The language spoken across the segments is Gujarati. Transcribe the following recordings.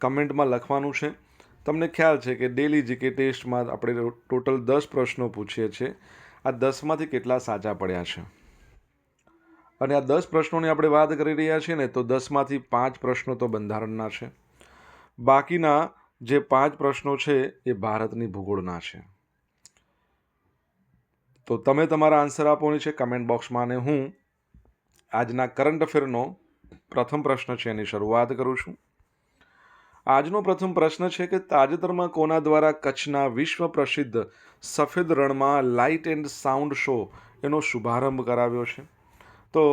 કમેન્ટમાં લખવાનું છે. તમને ખ્યાલ છે કે ડેલી જીકે ટેસ્ટમાં આપણે ટોટલ દસ પ્રશ્નો પૂછીએ છીએ. આ દસમાંથી કેટલા સાચા પડ્યા છે? અને આ દસ પ્રશ્નોની આપણે વાત કરી રહ્યા છીએ ને, તો દસમાંથી પાંચ પ્રશ્નો તો બંધારણના છે. બાકીના જે પાંચ પ્રશ્નો છે એ ભારતની ભૂગોળના છે. તો તમે તમારા આન્સર આપવાની છે કમેન્ટ બોક્સમાં અને હું આજના કરંટ અફેરનો પ્રથમ પ્રશ્ન છે એની શરૂઆત કરું છું. આજનો પ્રથમ પ્રશ્ન છે કે તાજેતરમાં કોના દ્વારા કચ્છના વિશ્વ પ્રસિદ્ધ સફેદ રણમાં લાઇટ એન્ડ સાઉન્ડ શો એનો શુભારંભ કરાવ્યો છે? તો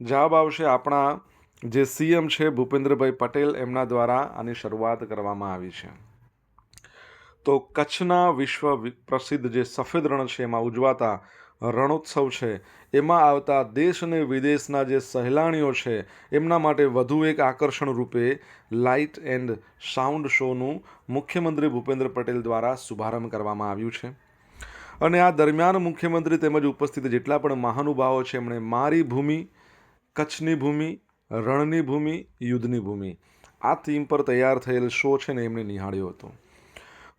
જવાબ આવશે આપણા જે સીએમ છે ભૂપેન્દ્રભાઈ પટેલ, એમના દ્વારા આની શરૂઆત કરવામાં આવી છે. તો કચ્છના વિશ્વ પ્રસિદ્ધ જે સફેદ રણ છે એમાં ઉજવાતા રણોત્સવ છે. એમાં આવતા દેશ અને વિદેશના જે સહેલાણીઓ છે, એમના માટે વધુ એક આકર્ષણ રૂપે લાઇટ એન્ડ સાઉન્ડ શોનું મુખ્યમંત્રી ભૂપેન્દ્ર પટેલ દ્વારા શુભારંભ કરવામાં આવ્યું છે. અને આ દરમિયાન મુખ્યમંત્રી તેમજ ઉપસ્થિત જેટલા પણ મહાનુભાવો છે, એમણે મારી ભૂમિ, કચ્છની ભૂમિ, રણની ભૂમિ, યુદ્ધની ભૂમિ આ થીમ પર તૈયાર થયેલ શો છે ને એમણે નિહાળ્યો હતો.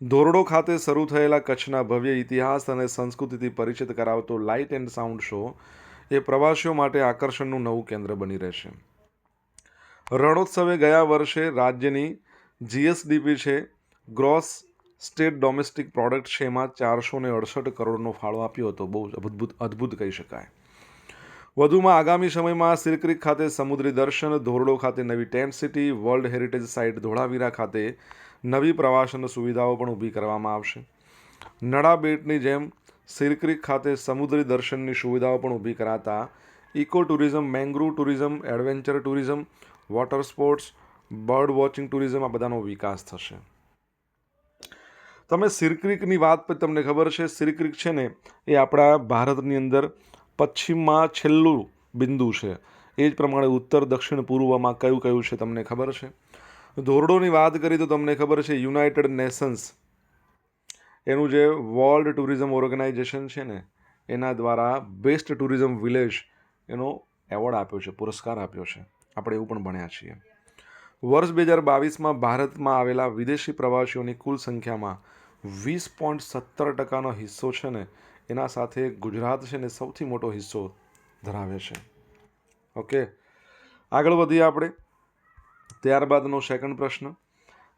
ધોરડો ખાતે શરૂ થયેલા કચ્છના ભવ્ય ઇતિહાસ અને સંસ્કૃતિથી પરિચિત કરાવતો લાઇટ એન્ડ સાઉન્ડ શો એ પ્રવાસીઓ માટે આકર્ષણનું નવું કેન્દ્ર બની રહેશે. રણોત્સવે ગયા વર્ષે રાજ્યની જીએસડીપી છે, ગ્રોસ સ્ટેટ ડોમેસ્ટિક પ્રોડક્ટ છે એમાં ચારસો ને અડસઠ કરોડનો ફાળો આપ્યો હતો. બહુ અદ્ભુત અદ્ભુત કહી શકાય. વધુમાં આગામી સમયમાં સિરક્રિક ખાતે સમુદ્રી દર્શન, ધોરડો ખાતે નવી tent city, world heritage site Dholavira ખાતે નવી પ્રવાસન સુવિધાઓ પણ ઊભી કરવામાં આવશે. નડા બેટની જેમ સિરક્રિક ખાતે સમુદ્રી દર્શનની સુવિધાઓ પણ ઊભી કરાતા eco tourism, mangrove tourism, adventure tourism, water sports, bird watching tourism આ બધાનો વિકાસ થશે. તમે સિરક્રિકની વાત પર તમને ખબર છે, સિરક્રિક છે ને, એ આપણા ભારતની અંદર પશ્ચિમમાં છેલ્લું બિંદુ છે. એ જ પ્રમાણે ઉત્તર, દક્ષિણ પૂર્વમાં કયું કયું છે તમને ખબર છે? ધોરડોની વાત કરી તો તમને ખબર છે યુનાઇટેડ નેશન્સ. એનું જે વર્લ્ડ ટુરિઝમ ઓર્ગેનાઇઝેશન છે ને, એના દ્વારા બેસ્ટ ટુરિઝમ વિલેજ એનો એવોર્ડ આપ્યો છે, પુરસ્કાર આપ્યો છે. આપણે એવું પણ ભણ્યા છીએ. વર્ષ બે હજાર બાવીસમાં ભારતમાં આવેલા વિદેશી પ્રવાસીઓની કુલ સંખ્યામાં વીસ પોઈન્ટ સત્તર ટકાનો હિસ્સો છે ને એના સાથે ગુજરાત છે ને સૌથી મોટો હિસ્સો ધરાવે છે. ઓકે? આગળ વધીએ આપણે. ત્યારબાદનો સેકન્ડ પ્રશ્ન.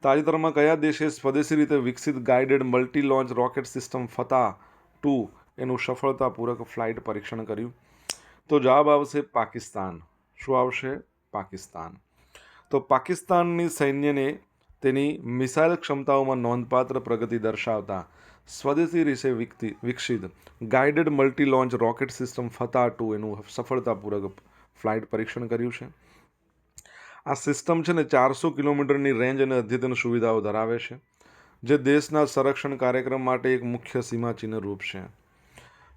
તાજેતરમાં કયા દેશે સ્વદેશી રીતે વિકસિત guided multi launch rocket system Fatah two એનું સફળતાપૂર્વક ફ્લાઇટ પરીક્ષણ કર્યું? તો જવાબ આવશે પાકિસ્તાન. શું આવશે? પાકિસ્તાન. તો પાકિસ્તાનની સૈન્યને તેની મિસાઇલ ક્ષમતાઓમાં નોંધપાત્ર પ્રગતિ દર્શાવતા સ્વદેશી રીતે વિકતી, વિકસિત. Guided multi launch rocket system Fatah two એનું સફળતાપૂર્વક ફ્લાઇટ પરીક્ષણ કર્યું છે. આ સિસ્ટમ છે ને ચારસો કિલોમીટરની રેન્જ અને અદ્યતન સુવિધાઓ ધરાવે છે, જે દેશના સંરક્ષણ કાર્યક્રમ માટે એક મુખ્ય સીમાચિહ્ન રૂપ છે.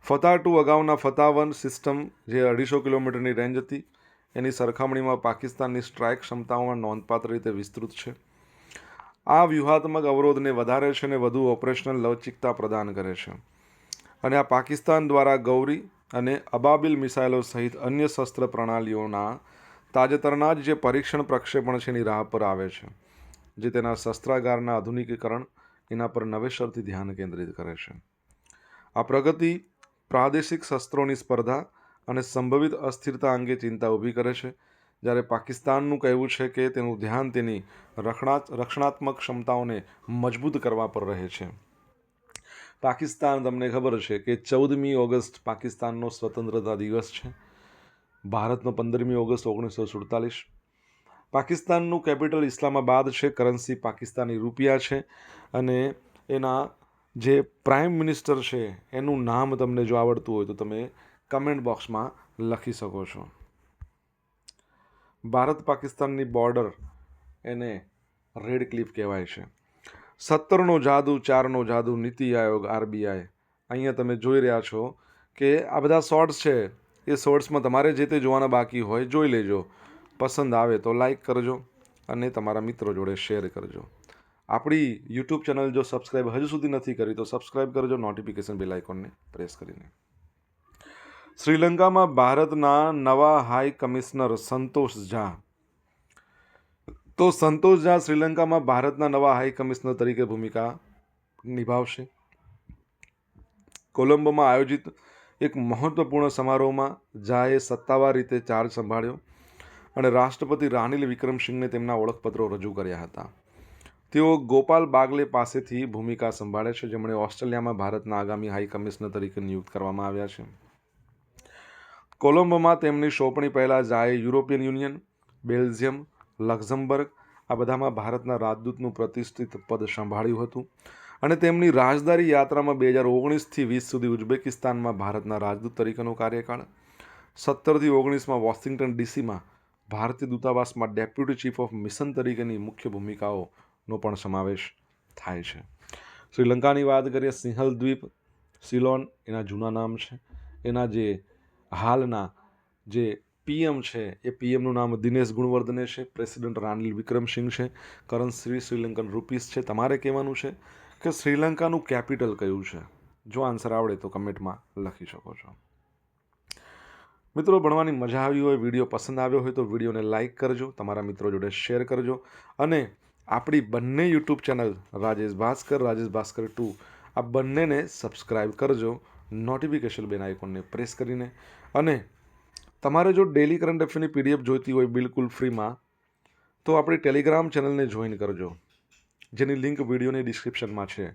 ફતા ટુ અગાઉના ફતા વન સિસ્ટમ, જે અઢીસો કિલોમીટરની રેન્જ હતી, એની સરખામણીમાં પાકિસ્તાનની સ્ટ્રાઇક ક્ષમતાઓમાં નોંધપાત્ર રીતે વિસ્તૃત છે. આ વ્યૂહાત્મક અવરોધને વધારે છે અને વધુ ઓપરેશનલ લવચિકતા પ્રદાન કરે છે. અને આ પાકિસ્તાન દ્વારા ગૌરી અને અબાબિલ મિસાઇલો સહિત અન્ય શસ્ત્ર પ્રણાલીઓના તાજેતરના જ જે પરીક્ષણ પ્રક્ષેપણ છે એની રાહ પર આવે છે, જે તેના શસ્ત્રાગારના આધુનિકીકરણ, એના પર નવેસરથી ધ્યાન કેન્દ્રિત કરે છે. આ પ્રગતિ પ્રાદેશિક શસ્ત્રોની સ્પર્ધા અને સંભવિત અસ્થિરતા અંગે ચિંતા ઊભી કરે છે જ્યારે પાકિસ્તાનનું કહેવું છે કે તેનું ધ્યાન તેની રક્ષણા રક્ષણાત્મક ક્ષમતાઓને મજબૂત કરવા પર રહે છે. પાકિસ્તાન, તમને ખબર છે કે ચૌદમી ઓગસ્ટ પાકિસ્તાનનો સ્વતંત્રતા દિવસ છે. ભારતનો પંદરમી ઓગસ્ટ ઓગણીસો સુડતાલીસ. પાકિસ્તાનનું કેપિટલ ઇસ્લામાબાદ છે, કરન્સી પાકિસ્તાની રૂપિયા છે અને એના જે પ્રાઇમ મિનિસ્ટર છે એનું નામ તમને જો આવડતું હોય તો તમે કમેન્ટ બોક્સમાં લખી શકો છો. ભારત પાકિસ્તાનની બોર્ડર એને રેડ ક્લિપ કહેવાય છે. સત્તરનો જાદુ, ચારનો જાદુ નીતિ આયોગ, આરબીઆઈ. અહીંયા તમે જોઈ રહ્યા છો કે આ બધા શોર્ટ્સ છે. એ શોર્ટ્સમાં તમારે જે તે જોવાના બાકી હોય જોઈ લેજો. પસંદ આવે તો લાઈક કરજો અને તમારા મિત્રો જોડે શેર કરજો. આપણી યુટ્યુબ ચેનલ જો સબસ્ક્રાઈબ હજુ સુધી નથી કરી તો સબસ્ક્રાઈબ કરજો. નોટિફિકેશન બેલ આઇકોનને પ્રેસ કરીને. શ્રીલંકામાં ભારતના નવા હાઈ કમિશનર સંતોષ ઝા. તો સંતોષ ઝા શ્રીલંકામાં ભારતના નવા હાઈ કમિશનર તરીકે ભૂમિકા નિભાવશે. કોલંબોમાં આયોજિત એક મહત્વપૂર્ણ સમારોહમાં ઝાએ સત્તાવાર રીતે ચાર્જ સંભાળ્યો અને રાષ્ટ્રપતિ રાનિલ વિક્રમસિંહને તેમના ઓળખપત્રો રજૂ કર્યા હતા. તેઓ ગોપાલ બાગલે પાસેથી ભૂમિકા સંભાળે છે, જેમણે ઓસ્ટ્રેલિયામાં ભારતના આગામી હાઈ કમિશનર તરીકે નિયુક્ત કરવામાં આવ્યા છે. કોલંબોમાં તેમની સોંપણી પહેલાં ઝાએ યુરોપિયન યુનિયન, બેલ્જિયમ, લક્ઝમબર્ગ, આ બધામાં ભારતના રાજદૂતનું પ્રતિષ્ઠિત પદ સંભાળ્યું હતું. અને તેમની રાજદારી યાત્રામાં બે હજાર ઓગણીસથી વીસ સુધી ઉઝબેકિસ્તાનમાં ભારતના રાજદૂત તરીકેનો કાર્યકાળ. સત્તરથી ઓગણીસમાં વોશિંગ્ટન ડીસીમાં ભારતીય દૂતાવાસમાં ડેપ્યુટી ચીફ ઓફ મિશન તરીકેની મુખ્ય ભૂમિકાઓનો પણ સમાવેશ થાય છે. શ્રીલંકાની વાત કરીએ સિંહલ દ્વીપ સિલોન, એના જૂના નામ છે. એના જે હાલના જે પીએમ છે, એ પીએમનું નામ દિનેશ ગુણવર્ધને છે, પ્રેસિડેન્ટ રાનિલ વિક્રમસિંહ છે કરન્સી શ્રીલંકન રૂપીસ છે. તમારે કહેવાનું છે કે શ્રીલંકાનું કેપિટલ કયું છે? જો આન્સર આવડે તો કમેન્ટમાં લખી શકો છો. મિત્રો, ભણવાની મજા આવી હોય, વીડિયો પસંદ આવ્યો હોય તો વિડીયોને લાઇક કરજો, તમારા મિત્રો જોડે શેર કરજો અને આપણી બંને YouTube channel Rajesh Bhaskar Rajesh Bhaskar two, આ બંનેને સબસ્ક્રાઈબ કરજો. નોટિફિકેશન બેન આઇકોનને પ્રેસ કરીને અને તમારે જો ડેલી કરંટ અફેરની પીડીએફ જોઈતી હોય બિલકુલ ફ્રીમાં તો આપણી ટેલિગ્રામ ચેનલને જોઈન કરજો. જેની લિંક વિડીયોની ડિસ્ક્રિપ્શનમાં છે.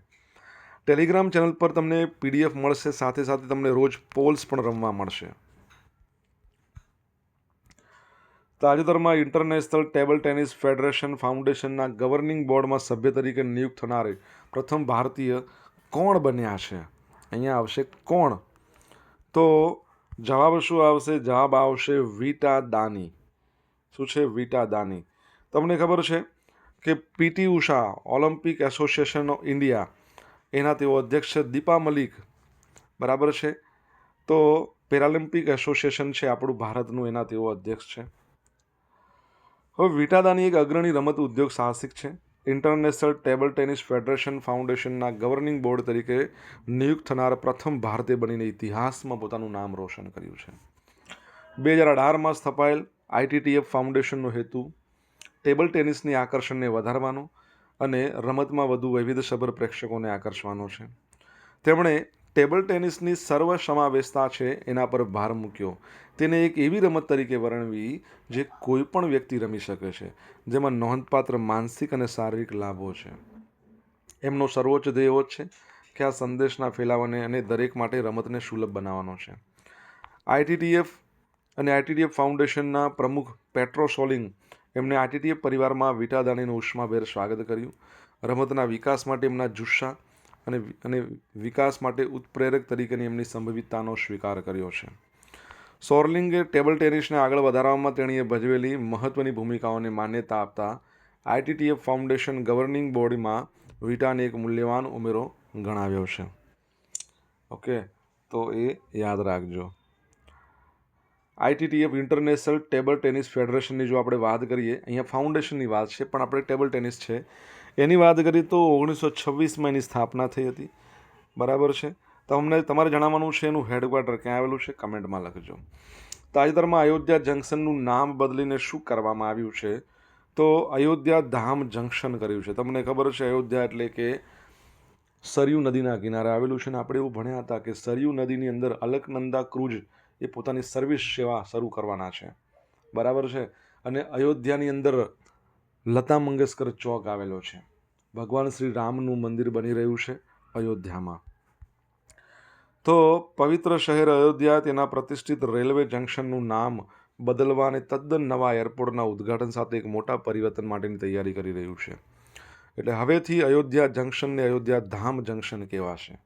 ટેલિગ્રામ ચેનલ પર તમને પીડીએફ મળશે, સાથે સાથે તમને રોજ પોલ્સ પણ રમવા મળશે. તાજેતરમાં ઇન્ટરનેશનલ ટેબલ ટેનિસ ફેડરેશન ફાઉન્ડેશનના ગવર્નિંગ બોર્ડમાં સભ્ય તરીકે નિયુક્ત થનારે પ્રથમ ભારતીય કોણ બન્યા છે? અહીંયા આવશે કોણ? તો જવાબ શું આવશે? જવાબ આવશે વીટા દાની. શું છે વીટા દાની? તમને ખબર છે કે PT Usha, Olympic association of India, એના તેઓ અધ્યક્ષ છે દીપા મલિક. બરાબર છે? તો પેરાલિમ્પિક એસોસિએશન છે આપણું ભારતનું, એના તેઓ અધ્યક્ષ છે. હવે વિટાદાની એક અગ્રણી રમત ઉદ્યોગ સાહસિક છે. ઇન્ટરનેશનલ ટેબલ ટેનિસ ફેડરેશન ફાઉન્ડેશનના ગવર્નિંગ બોર્ડ તરીકે નિયુક્ત થનાર પ્રથમ ભારતીય બનીને ઇતિહાસમાં પોતાનું નામ રોશન કર્યું છે. બે હજાર અઢારમાં સ્થપાયેલ આઈટીટીએફ ફાઉન્ડેશનનો હેતુ ટેબલ ટેનિસની આકર્ષણને વધારવાનો અને રમતમાં વધુ વૈવિધ્યસભર પ્રેક્ષકોને આકર્ષવાનો છે. તેમણે ટેબલ ટેનિસની સર્વ સમાવેશતા છે એના પર ભાર મૂક્યો. તેને એક એવી રમત તરીકે વર્ણવી જે કોઈ પણ વ્યક્તિ રમી શકે છે, જેમાં નોંધપાત્ર માનસિક અને શારીરિક લાભો છે. એમનો સર્વોચ્ચ ધ્યેય છે કે આ સંદેશના ફેલાવાને અને દરેક માટે રમતને સુલભ બનાવવાનો છે. આઈટીટીએફ અને આઈટીટીએફ ફાઉન્ડેશનના પ્રમુખ પેટ્રો સોલિંગ એમણે આઈટીટીએફ પરિવારમાં વિટાદાણીનું ઉષ્માભેર સ્વાગત કર્યું. રમતના વિકાસ માટે એમના જુસ્સા અને અને વિકાસ માટે ઉત્પ્રેરક તરીકેની એમની સંભવિતતાનો સ્વીકાર કર્યો છે. સોર્લિંગે ટેબલ ટેનિસને આગળ વધારવામાં તેણીએ ભજવેલી મહત્ત્વની ભૂમિકાઓને માન્યતા આપતા આઈટીટીએફ ફાઉન્ડેશન ગવર્નિંગ બોડીમાં વિટાને એક મૂલ્યવાન ઉમેરો ગણાવ્યો છે. ઓકે, તો એ યાદ રાખજો. આઈટીટીએફ ઇન્ટરનેશનલ ટેબલ ટેનિસ ફેડરેશનની જો આપણે વાત કરીએ, અહીંયા ફાઉન્ડેશનની વાત છે, પણ આપણે ટેબલ ટેનિસ છે એની વાત કરીએ તો ઓગણીસો છવ્વીસમાં એની સ્થાપના થઈ હતી. બરાબર છે? તો અમને તમારે જણાવવાનું છે એનું હેડક્વાર્ટર ક્યાં આવેલું છે? કમેન્ટમાં લખજો. તાજેતરમાં અયોધ્યા જંકશનનું નામ બદલીને શું કરવામાં આવ્યું છે? તો અયોધ્યા ધામ જંકશન કર્યું છે. તમને ખબર છે અયોધ્યા એટલે કે સરયુ નદીના કિનારે આવેલું છે ને આપણે એવું ભણ્યા હતા કે સરયુ નદીની અંદર અલકનંદા ક્રુઝ એ પોતાની સર્વિસ સેવા શરૂ કરવાના છે. બરાબર છે? અને અયોધ્યાની અંદર લતા મંગેશકર ચોક આવેલો છે. ભગવાન શ્રી રામનું મંદિર બની રહ્યું છે અયોધ્યામાં. તો પવિત્ર શહેર અયોધ્યા તેના પ્રતિષ્ઠિત રેલવે જંકશનનું નામ બદલવા અને તદ્દન નવા એરપોર્ટના ઉદ્ઘાટન સાથે એક મોટા પરિવર્તન માટેની તૈયારી કરી રહ્યું છે. એટલે હવેથી અયોધ્યા જંકશનને અયોધ્યા ધામ જંકશન કહેવાશે.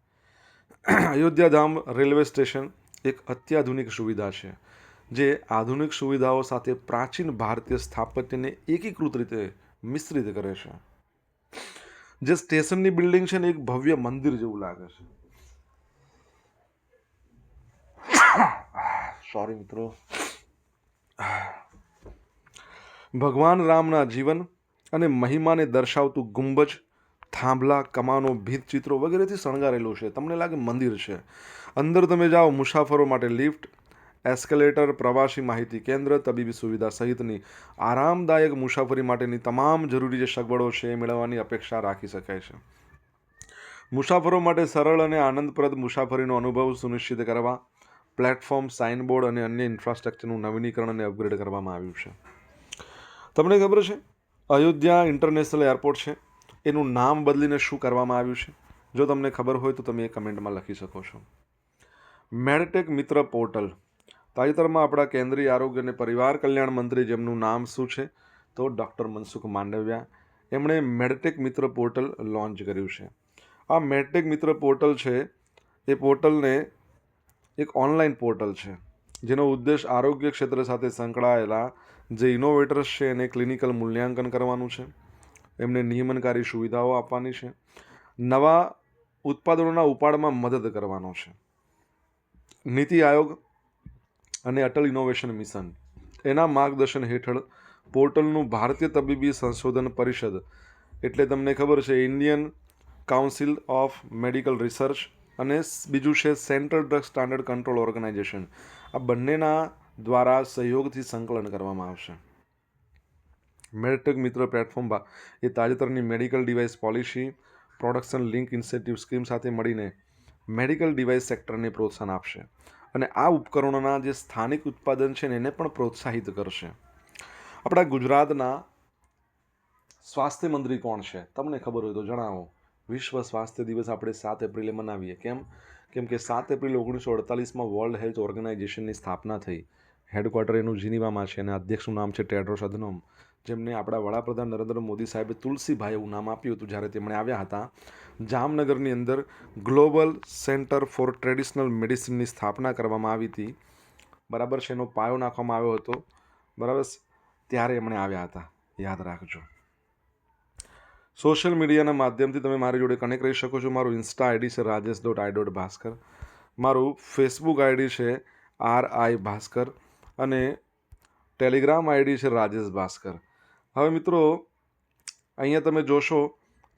અયોધ્યા ધામ રેલવે સ્ટેશન એક અત્યાધુનિક સુવિધા છે. જે આધુનિક સુવિધાઓ સાથે પ્રાચીન ભારતીય સ્થાપત્યને એકીકૃત રીતે મિશ્રિત કરે છે. જે સ્ટેશનની બિલ્ડિંગ છે ને, એક ભવ્ય મંદિર જેવું લાગે છે. સોરી મિત્રો. ભગવાન રામના જીવન અને મહિમાને દર્શાવતું ગુંબજ, થાંભલા, કમાનો, ભીંતચિત્રો વગેરેથી શણગારેલું છે. તમને લાગે મંદિર છે. અંદર તમે જાઓ, મુસાફરો માટે લિફ્ટ એસ્કેલેટર, પ્રવાસી માહિતી કેન્દ્ર, તબીબી સુવિધા સહિતની આરામદાયક મુસાફરી માટેની તમામ જરૂરી જે સગવડો છે એ મેળવવાની અપેક્ષા રાખી શકાય છે. મુસાફરો માટે સરળ અને આનંદપ્રદ મુસાફરીનો અનુભવ સુનિશ્ચિત કરવા, પ્લેટફોર્મ, સાઇનબોર્ડ અને અન્ય ઇન્ફ્રાસ્ટ્રક્ચરનું નવીનીકરણ અને અપગ્રેડ કરવામાં આવ્યું છે. તમને ખબર છે? અયોધ્યા ઇન્ટરનેશનલ એરપોર્ટ છે. એનું નામ બદલીને શું કરવામાં આવ્યું છે? જો તમને ખબર હોય તો તમે એ કમેન્ટમાં લખી શકો છો. મેડટેક મિત્ર પોર્ટલ તાજેતરમાં આપણા કેન્દ્રીય આરોગ્ય અને પરિવાર કલ્યાણ મંત્રી જેમનું નામ શું છે, તો ડૉક્ટર મનસુખ માંડવિયા. એમણે મેડટેક મિત્ર પોર્ટલ લોન્ચ કર્યું છે. આ મેડટેક મિત્ર પોર્ટલ છે, એ પોર્ટલને એક ઓનલાઈન પોર્ટલ છે, જેનો ઉદ્દેશ આરોગ્ય ક્ષેત્ર સાથે સંકળાયેલા જે ઇનોવેટર્સ છે, એને ક્લિનિકલ મૂલ્યાંકન કરવાનું છે. એમને નિયમનકારી સુવિધાઓ આપવાની છે. નવા ઉત્પાદનોના ઉપાડમાં મદદ કરવાનો છે. નીતિ આયોગ અને અટલ ઇનોવેશન મિશન. એના માર્ગદર્શન હેઠળ પોર્ટલનું ભારતીય તબીબી સંશોધન પરિષદ. એટલે તમને ખબર છે, Indian council of medical research અને બીજું છે, central drug standard control organisation. આ બંનેના દ્વારા સહયોગથી સંકલન કરવામાં આવશે. મેડટેક મિત્ર પ્લેટફોર્મ એ તાજેતરની medical device policy, production link incentive scheme સાથે મળીને મેડિકલ ડિવાઇસ સેક્ટરને પ્રોત્સાહન આપશે. અને આ ઉપકરણોના જે સ્થાનિક ઉત્પાદન છે એને પણ પ્રોત્સાહિત કરશે. આપણા ગુજરાતના સ્વાસ્થ્ય મંત્રી કોણ છે? તમને ખબર હોય તો જણાવો. વિશ્વ સ્વાસ્થ્ય દિવસ આપણે સાત એપ્રિલે મનાવીએ. કેમ? કેમ કે સાત એપ્રિલ ઓગણીસો અડતાલીસમાં વર્લ્ડ હેલ્થ ઓર્ગેનાઇઝેશનની સ્થાપના થઈ. હેડક્વાર્ટર એનું જીનીવામાં છે અને અધ્યક્ષનું નામ છે ટેડ્રોસ અધનોમ. જેમને આપણા વડાપ્રધાન નરેન્દ્ર મોદી સાહેબે તુલસીભાઈ એવું નામ આપ્યું હતું જ્યારે તેમણે આવ્યા હતા, જામનગરની અંદર ગ્લોબલ સેન્ટર ફોર ટ્રેડિશનલ મેડિસિનની સ્થાપના કરવામાં આવી હતી. બરાબર છે, એનો પાયો નાખવામાં આવ્યો હતો. બરાબર ત્યારે એમણે આવ્યા હતા. યાદ રાખજો. સોશિયલ મીડિયાના માધ્યમથી તમે મારી જોડે કનેક્ટ રહી શકો છો. મારું ઇન્સ્ટા આઈડી છે Rajesh dot I dot Bhaskar મારું ફેસબુક આઈડી છે આર આઈ ભાસ્કર અને ટેલિગ્રામ આઈડી છે રાજેશ ભાસ્કર. હવે મિત્રો, અહીંયા તમે જોશો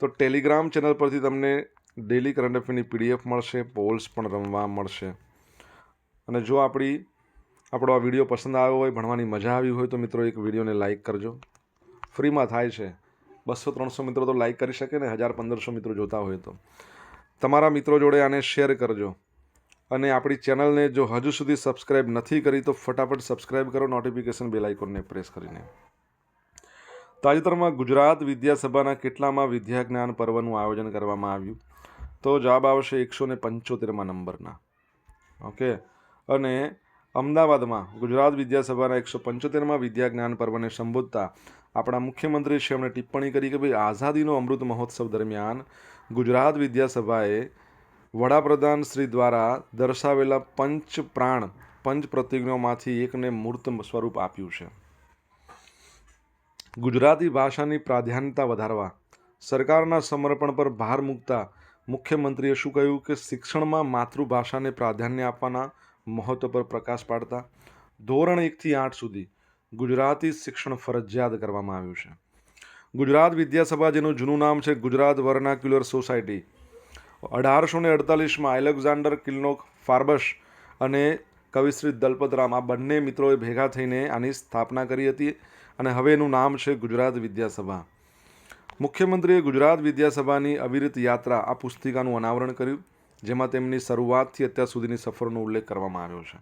તો ટેલિગ્રામ ચેનલ પરથી તમને ડેલી કરંટ અફેરની પીડીએફ મળશે પોલ્સ પણ રમવા મળશે. અને જો આપણી, આપણો આ વીડિયો પસંદ આવ્યો હોય, ભણવાની મજા આવી હોય તો મિત્રો એક વિડીયોને લાઇક કરજો. ફ્રીમાં થાય છે. બસો ત્રણસો મિત્રો તો લાઇક કરી શકે ને, હજાર, પંદરસો મિત્રો જોતા હોય તો. તમારા મિત્રો જોડે આને શેર કરજો. અને આપણી ચેનલને જો હજુ સુધી સબસ્ક્રાઇબ નથી કરી તો ફટાફટ સબસ્ક્રાઇબ કરો નોટિફિકેશન બેલ આઇકોનને પ્રેસ કરીને. તાજેતરમાં ગુજરાત વિદ્યાસભાના કેટલામાં વિદ્યા જ્ઞાન પર્વનું આયોજન કરવામાં આવ્યું? તો જવાબ આવશે એકસો ને પંચોતેરમાં નંબરના. ઓકે? અને અમદાવાદમાં ગુજરાત વિદ્યાસભાના એકસો પંચોતેરમાં વિદ્યા જ્ઞાન પર્વને સંબોધતા આપણા મુખ્યમંત્રી શ્રી એમણે ટિપ્પણી કરી કે ભાઈ આઝાદીનો અમૃત મહોત્સવ દરમિયાન ગુજરાત વિદ્યાસભાએ વડાપ્રધાન શ્રી દ્વારા દર્શાવેલા પંચ પ્રાણ, પંચ પ્રતિજ્ઞોમાંથી એકને મૂર્ત સ્વરૂપ આપ્યું છે. ગુજરાતી ભાષાની પ્રાધાન્યતા વધારવા, સરકારના સમર્પણ પર ભાર મૂકતા મુખ્યમંત્રીએ શું કહ્યું કે શિક્ષણમાં માતૃભાષાને પ્રાધાન્ય આપવાના મહત્ત્વ પર પ્રકાશ પાડતા? ધોરણ એકથી આઠ સુધી ગુજરાતી શિક્ષણ ફરજિયાત કરવામાં આવ્યું છે. ગુજરાત વિદ્યાસભા જેનું જૂનું નામ છે ગુજરાત વર્નાક્યુલર સોસાયટી. અઢારસો ને અડતાલીસમાં એલેક્ઝાન્ડર કિલ્નોક ફાર્બસ અને કવિશ્રી દલપતરામ આ બંને મિત્રોએ ભેગા થઈને આની સ્થાપના કરી હતી. અને હવે એનું નામ છે ગુજરાત વિદ્યાસભા. મુખ્યમંત્રીએ ગુજરાત વિદ્યાસભાની અવિરત યાત્રા આ પુસ્તિકાનું અનાવરણ કર્યું, જેમાં તેમની શરૂઆતથી અત્યાર સુધીની સફરનો ઉલ્લેખ કરવામાં આવ્યો છે.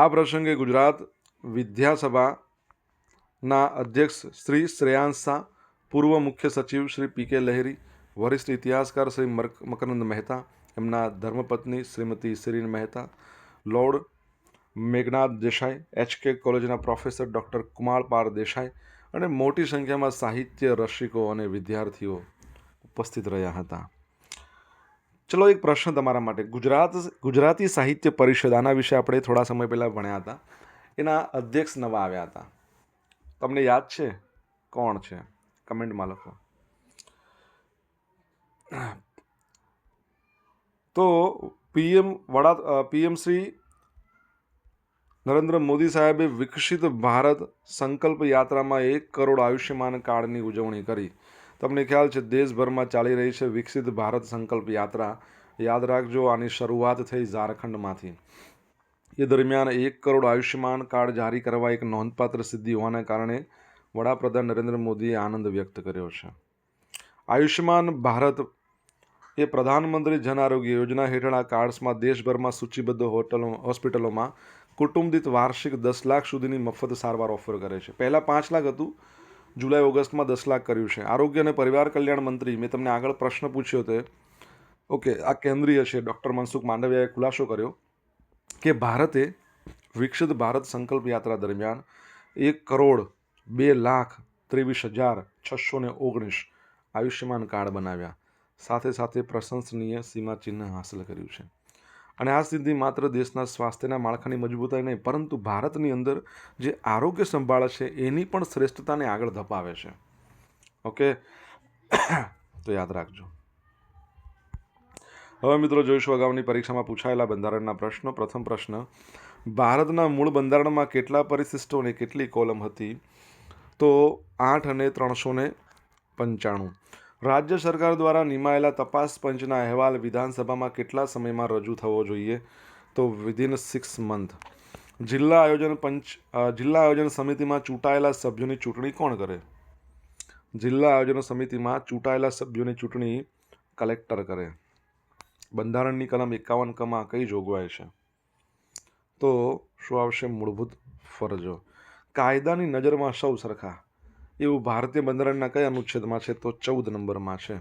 આ પ્રસંગે ગુજરાત વિદ્યાસભાના અધ્યક્ષ શ્રી શ્રેયાંશ શાહ, પૂર્વ મુખ્ય સચિવ શ્રી પી કે લહેરી, વરિષ્ઠ ઇતિહાસકાર શ્રી મકરંદ મહેતા, એમના ધર્મપત્ની શ્રીમતી સિરીન મહેતા, લોર્ડ મેઘનાથ દેસાઈ એચકે કોલેજના professor doctor Kumarpal Desai અને મોટી સંખ્યામાં સાહિત્ય રસિકો અને વિદ્યાર્થીઓ ઉપસ્થિત રહ્યા હતા. ચલો એક પ્રશ્ન તમારા માટે. ગુજરાત ગુજરાતી સાહિત્ય પરિષદ, આના વિશે આપણે થોડા સમય પહેલાં ભણ્યા હતા. એના અધ્યક્ષ નવા આવ્યા હતા. તમને યાદ છે? કોણ છે? કમેન્ટમાં લખો. તો પીએમ વડા પીએમ શ્રી નરેન્દ્ર મોદી સાહેબે વિકસિત ભારત સંકલ્પ યાત્રામાં એક કરોડ આયુષ્યમાન કાર્ડની ઉજવણી કરી. તમને ખ્યાલ છે, દેશભરમાં ચાલી રહી છે વિકસિત ભારત સંકલ્પ યાત્રા. યાદ રાખજો, આની શરૂઆત થઈ ઝારખંડમાંથી. એ દરમિયાન એક કરોડ આયુષ્યમાન કાર્ડ જારી કરવા એક નોંધપાત્ર સિદ્ધિ હોવાને કારણે વડાપ્રધાન નરેન્દ્ર મોદીએ આનંદ વ્યક્ત કર્યો છે. આયુષ્યમાન ભારત એ પ્રધાનમંત્રી જન આરોગ્ય યોજના હેઠળ આ કાર્ડ્સમાં દેશભરમાં સૂચિબદ્ધ હોટલો, હોસ્પિટલોમાં કુટુંબ વાર્ષિક દસ લાખ સુધીની મફત સારવાર ઓફર કરે છે. પહેલાં પાંચ લાખ હતું. જુલાઈ, ઓગસ્ટમાં દસ લાખ કર્યું છે. આરોગ્ય અને પરિવાર કલ્યાણ મંત્રી, મેં તમને આગળ પ્રશ્ન પૂછ્યો હતો ઓકે, આ કેન્દ્રીય છે, ડૉક્ટર મનસુખ માંડવિયાએ ખુલાસો કર્યો કે ભારતે વિકસિત ભારત સંકલ્પ યાત્રા દરમિયાન એક કરોડ બે લાખ ત્રેવીસ હજાર છસો ને ઓગણીસ આયુષ્યમાન કાર્ડ બનાવ્યા. સાથે સાથે પ્રશંસનીય સીમાચિહ્ન હાંસલ કર્યું છે. અને આ સિદ્ધિ માત્ર દેશના સ્વાસ્થ્યના માળખાની મજબૂતાઈ નહીં, પરંતુ ભારતની અંદર જે આરોગ્ય સંભાળ છે, એની પણ શ્રેષ્ઠતાને આગળ ધપાવે છે. ઓકે? તો યાદ રાખજો. હવે મિત્રો જોઈશું અગાઉની પરીક્ષામાં પૂછાયેલા બંધારણના પ્રશ્નો. પ્રથમ પ્રશ્ન, ભારતના મૂળ બંધારણમાં કેટલા પરિશિષ્ટો અને કેટલી કોલમ હતી? તો આઠ અને ત્રણસો ને પંચાણું. રાજ્ય સરકાર દ્વારા નિમાયેલા તપાસ પંચના અહેવાલ વિધાનસભામાં કેટલા સમયમાં રજૂ થવો જોઈએ? તો વિધિન સિક્સ મંથ જિલ્લા આયોજન પંચ જિલ્લા આયોજન સમિતિમાં ચૂંટાયેલા સભ્યોની ચૂંટણી કોણ કરે? જિલ્લા આયોજન સમિતિમાં ચૂંટાયેલા સભ્યોની ચૂંટણી કલેક્ટર કરે. બંધારણની કલમ એકાવન કમાં કઈ જોગવાઈ છે? તો શું આવશે મૂળભૂત ફરજો? કાયદાની નજરમાં સૌ સરખા. એવું ભારતીય બંધારણના કયા અનુચ્છેદમાં છે? તો ચૌદ નંબરમાં છે.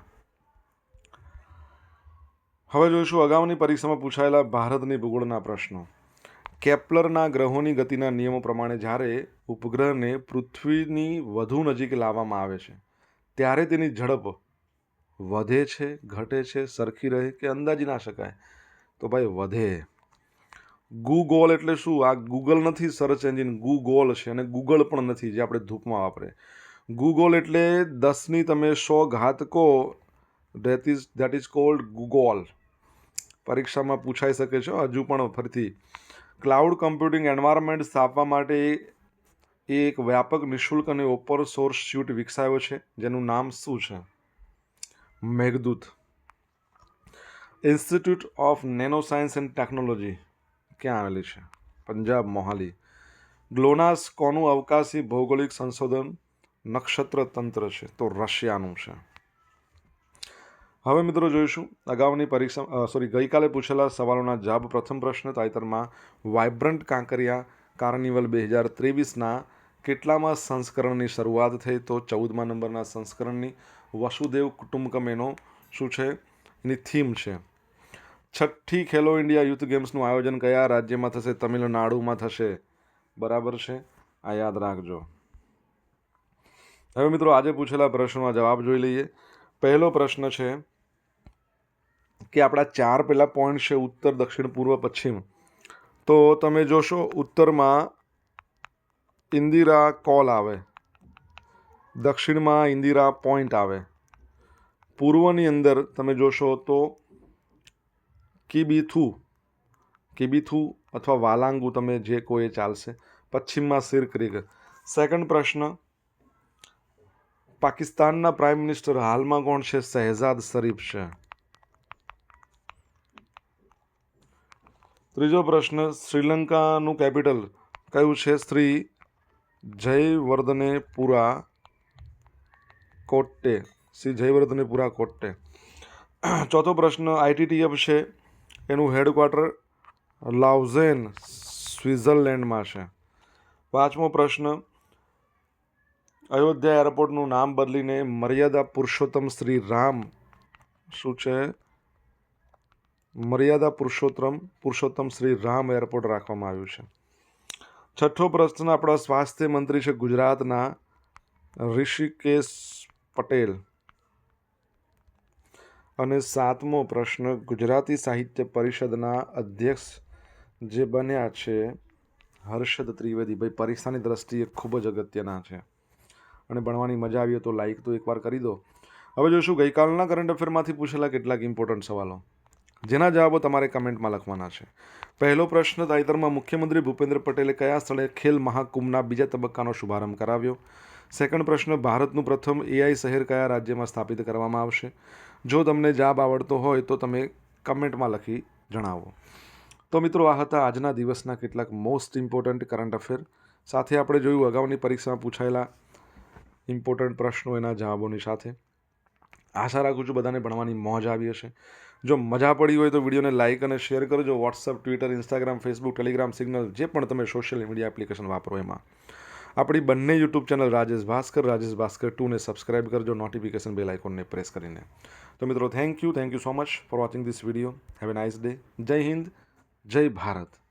હવે જોઈશું અગાઉની પરીક્ષામાં પૂછાયેલા ભારતની ભૂગોળના પ્રશ્નો. કેપ્લરના ગ્રહોની ગતિના નિયમો પ્રમાણે જ્યારે ઉપગ્રહને પૃથ્વીની વધુ નજીક લાવવામાં આવે છે, ત્યારે તેની ઝડપ વધે છે, ઘટે છે, સરખી રહે કે અંદાજી ના શકાય? તો ભાઈ વધે. ગૂગોલ એટલે શું? આ ગૂગલ નથી સર્ચ એન્જિન ગૂગોલ છે અને ગૂગલ પણ નથી જે આપણે ધૂપમાં વાપરે. ગૂગોલ એટલે દસની તમે સો ઘાત કહો that is that is called googol પરીક્ષામાં પૂછાઈ શકે છે, હજુ પણ ફરીથી. ક્લાઉડ કમ્પ્યુટિંગ એન્વાયરમેન્ટ સ્થાપવા માટે એ એક વ્યાપક, નિઃશુલ્ક અને ઓપન સોર્સ સ્યુટ વિકસાવ્યો છે, જેનું નામ શું છે? Meghdoot. Institute of nano science and technology ક્યાં આવેલી છે? પંજાબ, મોહાલી. ગ્લોનાસ કોનું અવકાશી ભૌગોલિક સંશોધન? નક્ષત્ર તંત્ર છે, તો રશિયાનું છે. હવે મિત્રો જોઈશું, અગાઉની પરીક્ષા સોરી ગઈકાલે પૂછેલા સવાલોના જવાબ. પ્રથમ પ્રશ્ન તાજેતરમાં, વાઇબ્રન્ટ કાંકરિયા કાર્નિવલ બે હજાર ત્રેવીસના કેટલામાં સંસ્કરણની શરૂઆત થઈ? તો ચૌદમા નંબરના સંસ્કરણની વસુદેવ કુટુંબકમ એનો શું છે? એની થીમ છે, છઠ્ઠી ખેલો ઇન્ડિયા યુથ ગેમ્સનું આયોજન કયા રાજ્યમાં થશે? તમિલનાડુમાં થશે. બરાબર છે? આ યાદ રાખજો. હવે મિત્રો આજે પૂછેલા પ્રશ્નોના જવાબ જોઈ લઈએ. પહેલો પ્રશ્ન છે કે આપણા ચાર પહેલાં પોઈન્ટ છે ઉત્તર, દક્ષિણ, પૂર્વ, પશ્ચિમ. તો તમે જોશો ઉત્તરમાં ઇન્દિરા કોલ આવે. દક્ષિણમાં ઇન્દિરા પોઈન્ટ આવે. પૂર્વની અંદર તમે જોશો તો કિબીથુ કિબીથુ અથવા વાલાંગુ તમે જે કોઈ ચાલશે. પશ્ચિમમાં સિર ક્રિક સેકન્ડ પ્રશ્ન પાકિસ્તાનના પ્રાઇમ મિનિસ્ટર હાલમાં કોણ છે? શહેજાદ શરીફ છે. ત્રીજો પ્રશ્ન, શ્રીલંકાનું કેપિટલ કયું છે? શ્રી જયવર્ધનેપુરા કોટ્ટે. શ્રી જયવર્ધનેપુરા કોટ્ટે. ચોથો પ્રશ્ન આઈટીટીએફ છે. એનું હેડક્વાર્ટર લાઉઝેન, સ્વિટ્ઝરલેન્ડમાં છે. પાંચમો પ્રશ્ન અયોધ્યા એરપોર્ટનું નામ બદલીને મર્યાદા પુરુષોત્તમ શ્રી રામ શું છે? મર્યાદા પુરુષોત્તમ પુરુષોત્તમ શ્રી રામ એરપોર્ટ રાખવામાં આવ્યું છે. છઠ્ઠો પ્રશ્ન આપણા સ્વાસ્થ્ય મંત્રી છે ગુજરાતના ઋષિકેશ પટેલ. અને સાતમો પ્રશ્ન, ગુજરાતી સાહિત્ય પરિષદના અધ્યક્ષ જે બન્યા છે હર્ષદ ત્રિવેદી. ભાઈ, પરીક્ષાની દ્રષ્ટિએ ખૂબ જ અગત્યના છે. અને ભણવાની મજા આવી તો લાઈક તો એકવાર કરી દો. હવે જોઈશું ગઈકાલના કરંટ અફેરમાંથી પૂછેલા કેટલાક ઇમ્પોર્ટન્ટ સવાલો. જેના જવાબો તમારે કમેન્ટમાં લખવાના છે. પહેલો પ્રશ્ન, તાજેતરમાં મુખ્યમંત્રી ભૂપેન્દ્ર પટેલે કયા સ્થળે ખેલ મહાકુંભના બીજા તબક્કાનો શુભારંભ કરાવ્યો? સેકન્ડ પ્રશ્ન, ભારતનું પ્રથમ એઆઈ શહેર કયા રાજ્યમાં સ્થાપિત કરવામાં આવશે? જો તમને જવાબ આવડતો હોય તો તમે કમેન્ટમાં લખી જણાવો. તો મિત્રો, આ હતા આજના દિવસના કેટલાક મોસ્ટ ઇમ્પોર્ટન્ટ કરંટ અફેર સાથે આપણે જોયું, અગાઉની પરીક્ષામાં પૂછાયેલા ઇમ્પોર્ટન્ટ પ્રશ્નો એના જવાબોની સાથે. આશા રાખું છું બધાને ભણવાની મોજ આવી હશે. જો મજા પડી હોય તો વિડીયોને લાઇક અને શેર કરજો. WhatsApp Twitter Instagram Facebook Telegram Signal જે પણ તમે સોશિયલ મીડિયા એપ્લિકેશન વાપરો એમાં. આપણી બંને યુટ્યુબ ચેનલ રાજેશ ભાસ્કર રાજેશ ભાસ્કર ટુને સબસ્ક્રાઇબ કરજો નોટિફિકેશન બેલ આઇકોનને પ્રેસ કરીને. તો મિત્રો thank you thank you so much for watching this video have a nice day Jai Hind, Jai Bharat.